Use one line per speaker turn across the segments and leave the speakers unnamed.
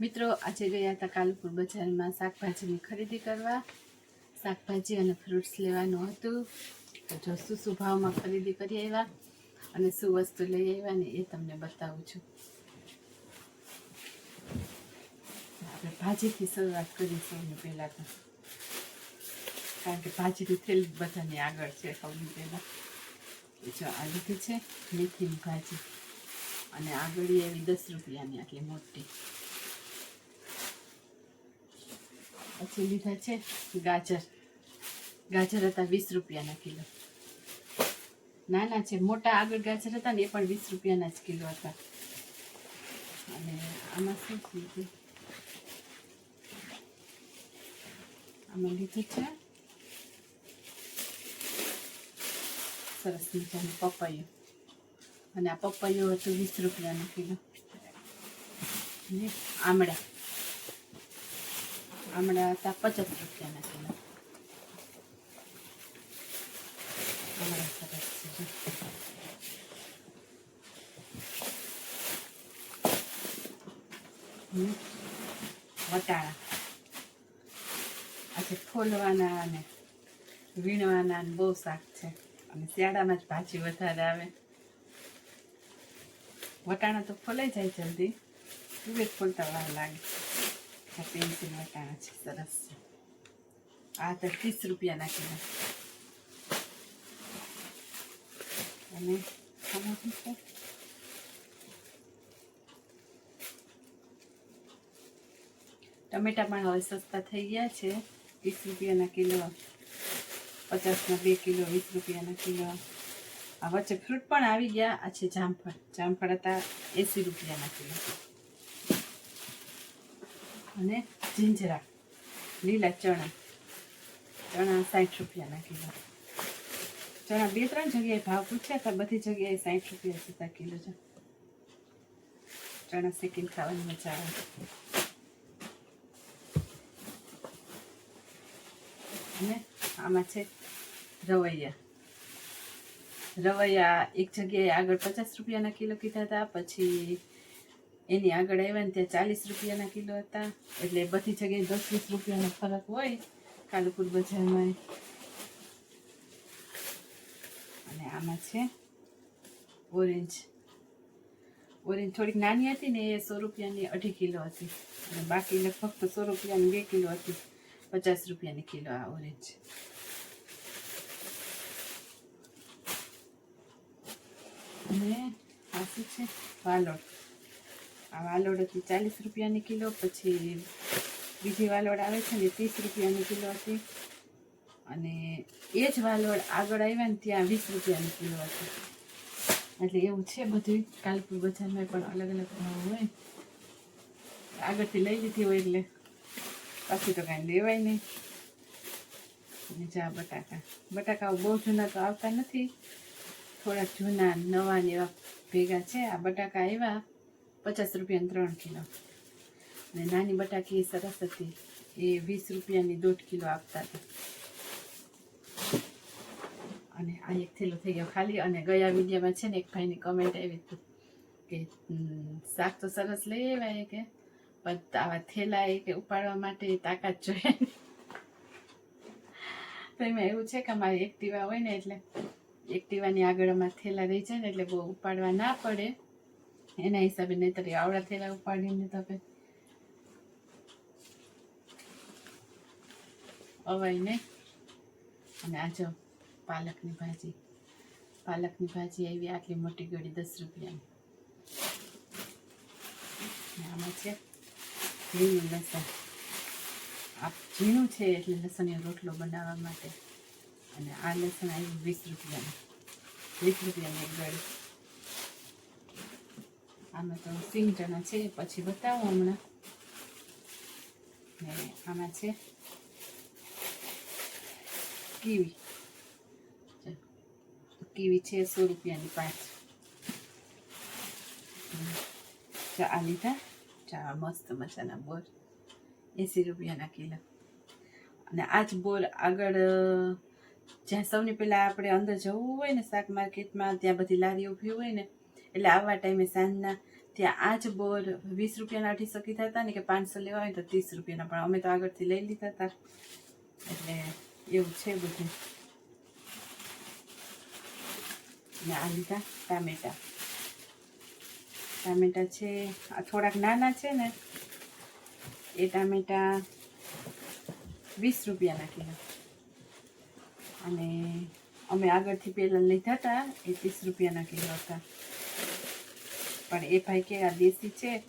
મિત્રો, આજે ગયા હતા કાલુપુર બજારમાં શાકભાજીની ખરીદી કરવા. શાકભાજી અને ફ્રૂટ્સ લેવાનું હતું. તો જો શું શું ભાવમાં ખરીદી કરી આવ્યા અને શું વસ્તુ લઈ આવ્યા ને એ તમને બતાવું છું. આપણે ભાજીથી શરૂઆત કરીશું સૌની પહેલાં તો. કારણ કે ભાજીની થેલી બધાની આગળ છે, સૌની પહેલાં. જો આ લીધી છે મેથીની ભાજી. અને આગળ એવી દસ રૂપિયાની, આટલી મોટી. પછી લીધા છે ગાજર ગાજર હતા વીસ રૂપિયાના કિલો. નાના છે, મોટા આગળ ગાજર હતા ને એ પણ વીસ રૂપિયાના જ કિલો હતા. અને આમાં શું લીધું આમાં લીધું છે? સરસ મજાનું પપૈયું. અને આ પપૈયું હતું વીસ રૂપિયાનું કિલો. આમળા. આમળા હતા પચાસ રૂપિયાના કિલો છે વટાણા. આજે ફોલવાના અને વીણવાના બહુ શાક છે. અને શિયાળામાં જ ભાજી વધારે આવે. વટાણા તો ફોલાઈ જાય જલ્દી. તુવે ફોલતા વાર લાગે. આ પેન્સિલના કાણા છે સરસ છે આ તો ત્રીસ રૂપિયાના કિલો અને આમાં છે. ટમેટા પણ હવે સસ્તા થઈ ગયા છે. વીસ રૂપિયાના કિલો. પચાસના બે કિલો, વીસ રૂપિયાના કિલો. આ વચ્ચે ફ્રૂટ પણ આવી ગયા. આ છે જામફળ. જામફળ હતા એંસી રૂપિયાના કિલો. અને જીંજરા, લીલા ચણા ચણા સાઠ રૂપિયાના કિલો. ચણા બે ત્રણ જગ્યાએ ભાવ પૂછ્યા હતા, બધી જગ્યાએ સાઠ રૂપિયા જતા કિલો છે. ચણા શેકીને ખાવાની મજા આવે. અને આમાં છે રવૈયા. રવૈયા એક જગ્યાએ આગળ પચાસ રૂપિયાના કિલો કીધા હતા, પછી એની આગળ આવ્યા ને ત્યાં ચાલીસ રૂપિયાના કિલો હતા. એટલે બધી જગ્યાએ દસ વીસ રૂપિયાનો ફરક હોય કાલુપુર બજારમાં. અને આમાં છે ઓરેન્જ. ઓરેન્જ થોડીક નાની હતી ને એ સો રૂપિયાની અઢી કિલો હતી. અને બાકી લગભગ સો રૂપિયાની બે કિલો હતી. પચાસ રૂપિયાની કિલો આ ઓરેન્જ. અને આ શું છે? વાલોડ આ વાલોડ હતી ચાલીસ રૂપિયાની કિલો, પછી બીજી વાલોડ આવે છે ને ત્રીસ રૂપિયાની કિલો હતી. અને એ જ વાલોડ આગળ આવ્યા ને ત્યાં વીસ રૂપિયાની કિલો હતી. એટલે એવું છે બધું કાલપુર બજારમાં પણ અલગ અલગ ભાવ હોય. આગળથી લઈ લીધી હોય એટલે પાછી તો કાંઈ લેવાય નહીં. અને જા બટાકા. બટાકા બહુ જૂના તો આવતા નથી. થોડાક જૂના, નવા ને એવા ભેગા છે. આ બટાકા આવ્યા. પચાસ રૂપિયાની ત્રણ કિલો. અને નાની બટાકી સરસ હતી. એ વીસ રૂપિયાની દોઢ કિલો આપતા હતા. અને આ એક થેલો થઈ ગયો ખાલી. અને ગયા વિડીયોમાં છે ને એક ભાઈની કમેન્ટ આવી હતી કે શાક તો સરસ લઈ આવ્યા કે, પણ આવા થેલા એ કે ઉપાડવા માટે તાકાત જોઈએ. તો એમાં એવું છે કે અમારી એક્ટિવા હોય ને એટલે એક્ટિવાની આગળ અમારા થેલા રહી જાય ને એટલે બહુ ઉપાડવા ના પડે. એના હિસાબે નહીતર આવડા થયેલા ઉપાડીને તો આપણે અવાય નહીં અને આ જો પાલકની ભાજી. પાલકની ભાજી આવી, આટલી મોટી ગળી દસ રૂપિયાની. આમાં છે લીલું લસણ. આ ઝીણું છે એટલે લસણનો રોટલો બનાવવા માટે. અને આ લસણ આવ્યું વીસ રૂપિયાનું. વીસ રૂપિયાની એક ગળી. આમાં તો સિંગ ચણા છે, પછી બતાવું હમણાં. આમાં છે કીવી. કીવી છે સો રૂપિયાની પાંચ. ચા આ લીધા? ચા મસ્ત મજાના બોર એંસી રૂપિયાના કિલો. અને આ જ બોર આગળ, જ્યાં સૌની પહેલાં આપણે અંદર જવું હોય ને શાક માર્કેટમાં, ત્યાં બધી લારી ઊભી હોય ને એટલે આવા ટાઈમે સાંજના ત્યાં આ જ બોર વીસ રૂપિયાના અઢી સકી હતા ને કે પાંચસો લેવા હોય તો ત્રીસ રૂપિયાના, પણ અમે તો આગળથી લઈ લીધા હતા. એટલે એવું છે બધું. ને આ લીધા ટામેટા. ટામેટા છે, આ થોડાક નાના છે ને, એ ટામેટા વીસ રૂપિયાના કિલો અને અમે આગળથી પહેલાં લીધા હતા, એ ત્રીસ રૂપિયાના કિલો હતા. પણ એ ભાઈ કે આ દેશી છે,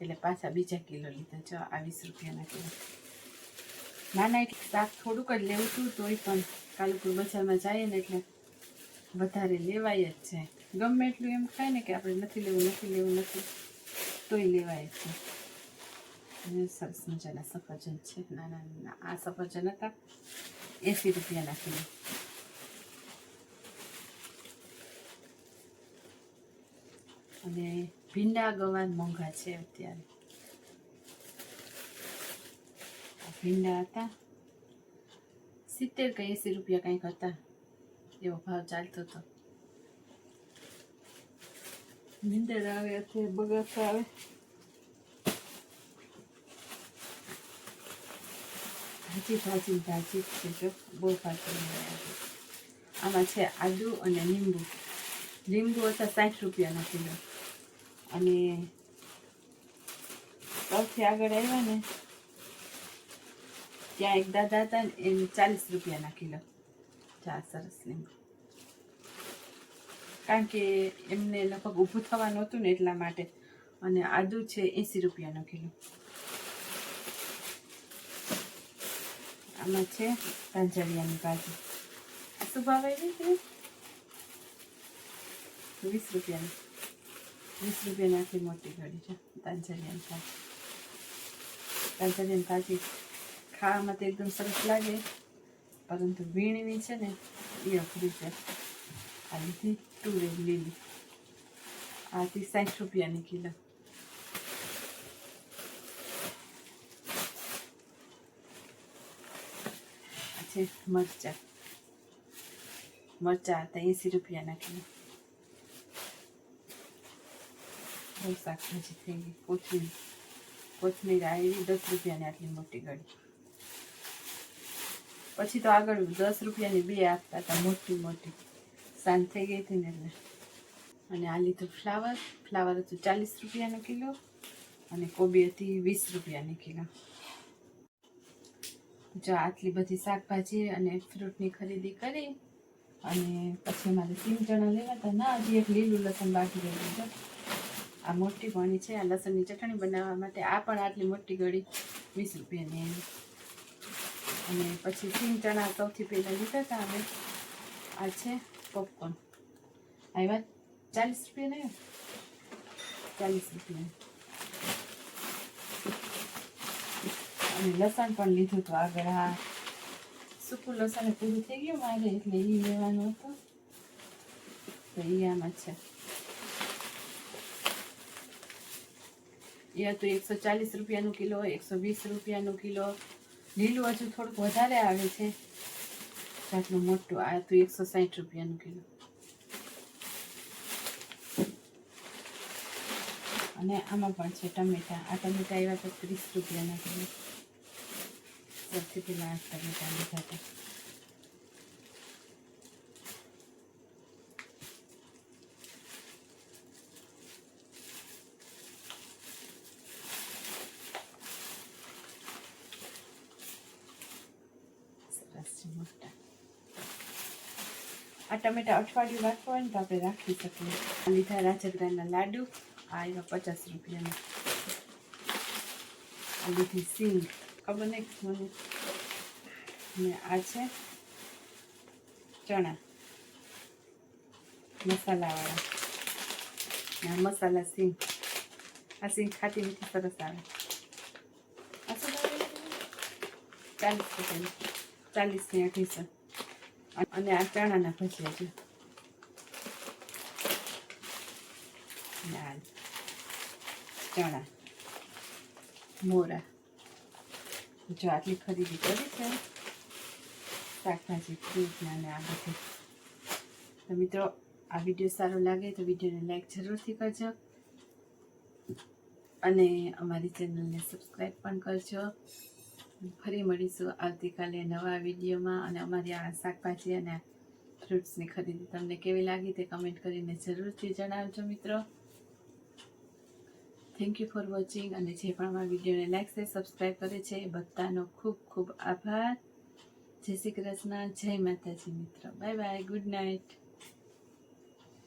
એટલે પાછા બીજા કિલો લીધા. છે આ વીસ રૂપિયાના કિલો. નાના એટલે શાક થોડુંક જ લેવું હતું, તોય પણ કાલુપુર બજારમાં જઈએ ને એટલે વધારે લેવાય જ છે. ગમે એટલું એમ થાય ને કે આપણે નથી લેવું નથી લેવું, નથી, તોય લેવાય જ છે. સરસ મજાના સફરજન છે, નાના નાના. આ સફરજન હતા એંસી રૂપિયાના કિલો. અને ભીંડા ગવાન મોંઘા છે અત્યારે. ભીંડા હતા. સિત્તેર કે એંસી રૂપિયા કંઈક હતા. એવો ભાવ ચાલતો હતો. નીંદર આવે અત્યારે, બગાસા આવે. ભાજી ભાજી ભાજી છે જો, બહુ ભાજી આમાં છે આદુ અને લીંબુ. લીંબુ હતા સાઠ રૂપિયાનો કિલો. અને સૌથી આગળ આવ્યા ને, ત્યાં એક દાદા હતા ને એને ચાલીસ રૂપિયાના કિલો. ચા સરસ લીંબુ કારણ કે એમને લગભગ ઊભું થવાનું હતું ને એટલા માટે. અને આદુ છે એંસી રૂપિયાનો કિલો. આમાં છે તાંજળિયાની ભાજી. આ શું ભાવ આવી છે? વીસ રૂપિયાની. વીસ રૂપિયાની આટલી મોટી ઘડી છે તાંજરિયાની ભાજી તાંજરિયાની ભાજી ખાવામાં તો એકદમ સરસ લાગે, પરંતુ વીણવી છે ને, એ અઘરી છે. આ લીધી તુવેર લીલી. આથી સાઠ રૂપિયાની કિલો. છે મરચા. મરચા હતા એંસી રૂપિયાના કિલો. બહુ શાકભાજી થઈ કોથમીર કોથમીર આવી દસ રૂપિયાની આટલી મોટી ગળી. પછી તો આગળ દસ રૂપિયાની બે આપતા હતા, મોટી મોટી. સાંજ થઈ ગઈ હતી ને એટલે. અને આ લીધું ફ્લાવર. ફ્લાવર હતું ચાલીસ રૂપિયાનો કિલો અને કોબી હતી વીસ રૂપિયાની કિલો. જો આટલી બધી શાકભાજી અને ફ્રૂટની ખરીદી કરી અને પછી મારે સિંગ ચણા લેવા હતા ના, હજી એક લીલું લસણ બાકી રહ્યું છે. આ મોટી ભણી છે, આ લસણની ચટણી બનાવવા માટે આ પણ આટલી મોટી ગળી વીસ રૂપિયાની એની અને પછી સિંગ ચણા સૌથી પહેલાં લીધા હતા અમે આ છે પોપકોર્ન આવ્યા ચાલીસ રૂપિયા ને? ચાલીસ રૂપિયા. અને લસણ પણ લીધું હતું આગળ હા સૂકું લસણ પૂરું થઈ ગયું મારે, એટલે એ લેવાનું હતું. તો એ આમાં છે. એ હતું એકસો ચાલીસ રૂપિયાનું કિલો, એકસો વીસ રૂપિયાનું કિલો. લીલું હજુ થોડુંક વધારે આવે છે. આટલું મોટું, આ હતું એકસો સાઠ રૂપિયાનું કિલો. અને આમાં પણ છે ટમેટા. આ ટમેટા એવા તો ત્રીસ રૂપિયાના કિલો. સૌથી પહેલાં આ ટમેટા લીધા હતા સરસ છે મોટા આ ટમેટા અઠવાડિયું રાખવા હોય ને તો આપણે રાખી શકીએ. લીધા રાજગરાના લાડુ, આ એવા પચાસ રૂપિયાના. આ લીધી સિંગ. ખબર નહીં મને. ને આ છે ચણા. મસાલાવાળા. આ મસાલા સિંગ. આ સિંગ ખાતી મીઠી સરસ આવે. આ શું ચાલીસ રૂપિયાની. અઢીસો અને આ ચણાના ભજીયા છે. ચણા, મોરા. જો આટલી ખરીદી કરી છે, શાકભાજી ફ્રૂટના ને આ બધું. તો મિત્રો, આ વીડિયો સારો લાગે તો વિડીયોને લાઈક જરૂરથી કરજો. અને અમારી ચેનલને સબસ્ક્રાઈબ પણ કરજો. ફરી મળીશું આવતીકાલે નવા વિડીયોમાં. અને અમારી આ શાકભાજી અને ફ્રૂટ્સની ખરીદી તમને કેવી લાગી તે કમેન્ટ કરીને જરૂરથી જણાવજો મિત્રો. થેન્ક યુ ફોર વોચિંગ અને જે પણ અમારા વિડીયોને લાઈક છે સબસ્ક્રાઈબ કરે છે, એ બધાનો ખૂબ ખૂબ આભાર. જય શ્રી કૃષ્ણ. જય માતાજી મિત્રો. Bye bye good night